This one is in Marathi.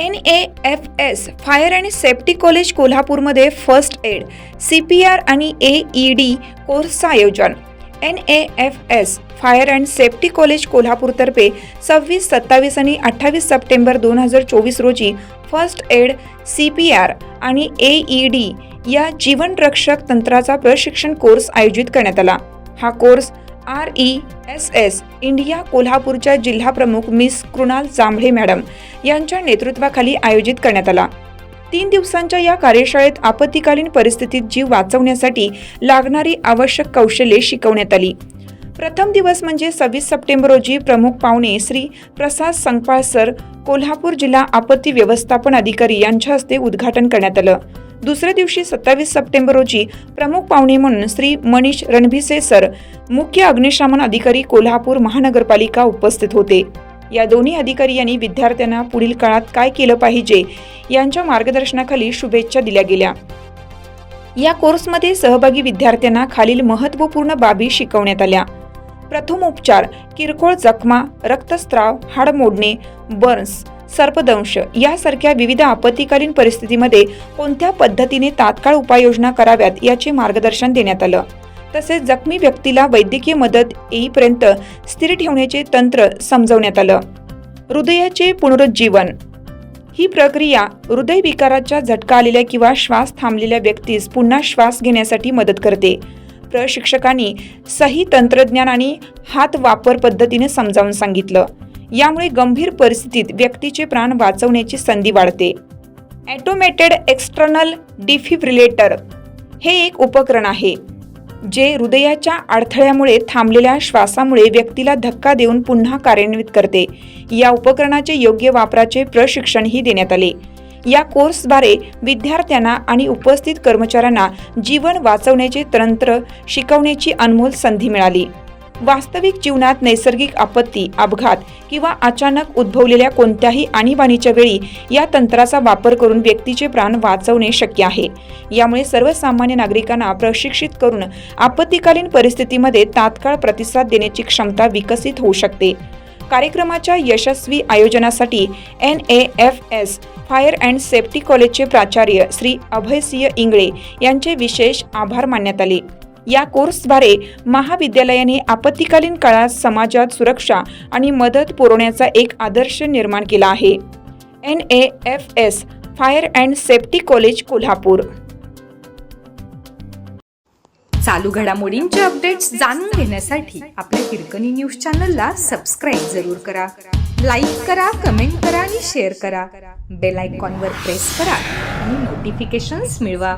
N A F S fire and safety college कोल्हापूरमध्ये first aid C P R आणि ए ई डी कोर्सचं आयोजन. N A F S fire and safety college कोल्हापूरतर्फे सव्वीस सत्तावीस आणि अठ्ठावीस सप्टेंबर दोन हजार चोवीस रोजी first aid C P R आणि ए ई डी या जीवनरक्षक तंत्राचा प्रशिक्षण कोर्स आयोजित करण्यात आला. हा course R E S S India कोल्हापूरच्या जिल्हाप्रमुख मिस कृणाल जांभळे मॅडम यांच्या नेतृत्वाखाली आयोजित करण्यात आला. तीन दिवसांच्या या कार्यशाळेत आपत्कालीन परिस्थितीत जीव वाचवण्यासाठी लागणारी आवश्यक कौशल्ये शिकवण्यात आली. प्रथम दिवस म्हणजे सव्वीस सप्टेंबर रोजी प्रमुख पाहुणे श्री प्रसाद संकपाळ सर कोल्हापूर जिल्हा आपत्ती व्यवस्थापन अधिकारी यांच्या हस्ते उद्घाटन करण्यात आलं. दुसऱ्या दिवशी सत्तावीस सप्टेंबर रोजी प्रमुख पाहुणे म्हणून श्री मनीष रणभिसे सर मुख्य अग्निशमन अधिकारी कोल्हापूर महानगरपालिका उपस्थित होते. या दोन्ही अधिकारी यांनी विद्यार्थ्यांना पुढील काळात काय केलं पाहिजे यांच्या मार्गदर्शनाखाली शुभेच्छा दिल्या गेल्या. या कोर्समध्ये सहभागी विद्यार्थ्यांना खालील महत्त्वपूर्ण बाबी शिकवण्यात आल्या. प्रथम उपचार किरकोळ जखमा रक्तस्त्राव हाड मोडणे बर्न्स सर्पदंश यासारख्या विविध आपत्कालीन परिस्थितीमध्ये कोणत्या पद्धतीने तात्काळ उपाययोजना कराव्यात याचे मार्गदर्शन देण्यात आलं. तसेच जखमी व्यक्तीला वैद्यकीय मदत येईपर्यंत स्थिर ठेवण्याचे तंत्र समजवण्यात आलं. हृदयाचे पुनरुज्जीवन. ही प्रक्रिया हृदयविकाराच्या झटका आलेल्या किंवा श्वास थांबलेल्या व्यक्तीस पुन्हा श्वास घेण्यासाठी मदत करते. प्रशिक्षकांनी सही तंत्रज्ञान आणि हात वापर पद्धतीने समजावून सांगितलं. यामुळे गंभीर परिस्थितीत व्यक्तीचे प्राण वाचवण्याची संधी वाढते. ॲटोमेटेड एक्स्टर्नल डिफिब्रिलेटर हे एक उपकरण आहे. जे हृदयाच्या अडथळ्यामुळे थांबलेल्या श्वासामुळे व्यक्तीला धक्का देऊन पुन्हा कार्यान्वित करते. या उपकरणाचे योग्य वापराचे प्रशिक्षणही देण्यात आले. या कोर्सद्वारे विद्यार्थ्यांना आणि उपस्थित कर्मचाऱ्यांना जीवन वाचवण्याचे तंत्र शिकवण्याची अनमोल संधी मिळाली. वास्तविक जीवनात नैसर्गिक आपत्ती अपघात किंवा अचानक उद्भवलेल्या कोणत्याही आणीबाणीच्या वेळी या तंत्राचा वापर करून व्यक्तीचे प्राण वाचवणे शक्य आहे. यामुळे सर्वसामान्य नागरिकांना प्रशिक्षित करून आपत्कालीन परिस्थितीमध्ये तात्काळ प्रतिसाद देण्याची क्षमता विकसित होऊ शकते. कार्यक्रमाच्या यशस्वी आयोजनासाठी N A F S fire and safety कॉलेजचे प्राचार्य श्री अभयसिंह इंगळे यांचे विशेष आभार मानण्यात आले. या कोर्सद्वारे महाविद्यालयाने आपत्कालीन काळात समाजात सुरक्षा आणि मदत पुरवण्याचा एक आदर्श निर्माण केला आहे. N A F S fire and safety college Kolhapur. चालू घडामोडींचे अपडेट्स जाणून घेण्यासाठी आपल्या हिरकणी न्यूज चॅनलला सबस्क्राईब जरूर करा. लाईक करा कमेंट करा आणि शेअर करा. बेल आयकॉनवर प्रेस करा आणि नोटिफिकेशन्स मिळवा.